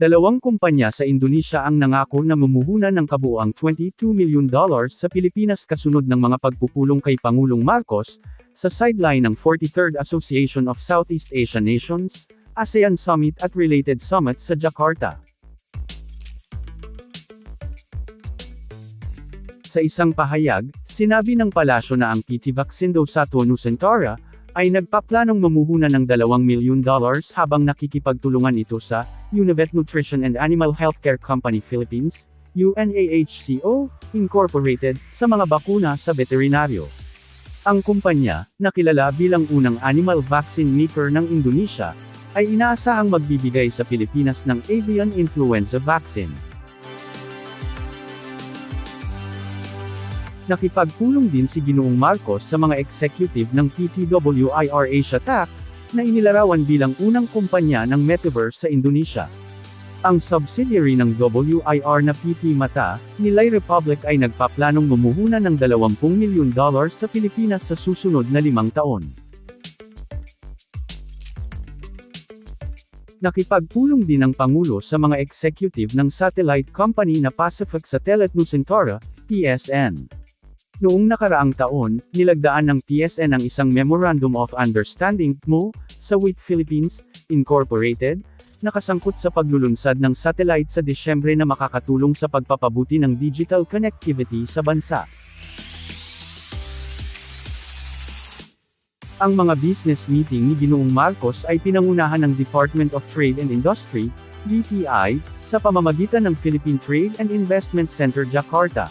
Dalawang kumpanya sa Indonesia ang nangako na mumuhunan ng kabuuang 22 million dollars sa Pilipinas kasunod ng mga pagpupulong kay Pangulong Marcos, sa sideline ng 43rd Association of Southeast Asian Nations, ASEAN Summit at related summits sa Jakarta. Sa isang pahayag, sinabi ng palasyo na ang PT Vaxindo Sato Nusantara, ay nagpaplanong mamuhunan ng 2 milyon dollars habang nakikipagtulungan ito sa Univet Nutrition and Animal Healthcare Company Philippines, UNAHCO, Incorporated, sa mga bakuna sa veterinaryo. Ang kumpanya, na kilala bilang unang animal vaccine maker ng Indonesia, ay inaasahang magbibigay sa Pilipinas ng avian influenza vaccine. Nakipagpulong din si Ginoong Marcos sa mga executive ng PTWIR Asia TAC, na inilarawan bilang unang kumpanya ng metaverse sa Indonesia. Ang subsidiary ng WIR na PT Mata, Nilay Republic ay nagpaplanong mumuhunan ng 20 milyon dollars sa Pilipinas sa susunod na limang taon. Nakipagpulong din ang Pangulo sa mga executive ng satellite company na Pacific Satellite Nusantara, PSN. Noong nakaraang taon, nilagdaan ng PSN ang isang Memorandum of Understanding, MO, sa WIT Philippines, Incorporated, nakasangkot sa paglulunsad ng satellite sa Disyembre na makakatulong sa pagpapabuti ng digital connectivity sa bansa. Ang mga business meeting ni Ginoong Marcos ay pinangunahan ng Department of Trade and Industry, DTI, sa pamamagitan ng Philippine Trade and Investment Center Jakarta.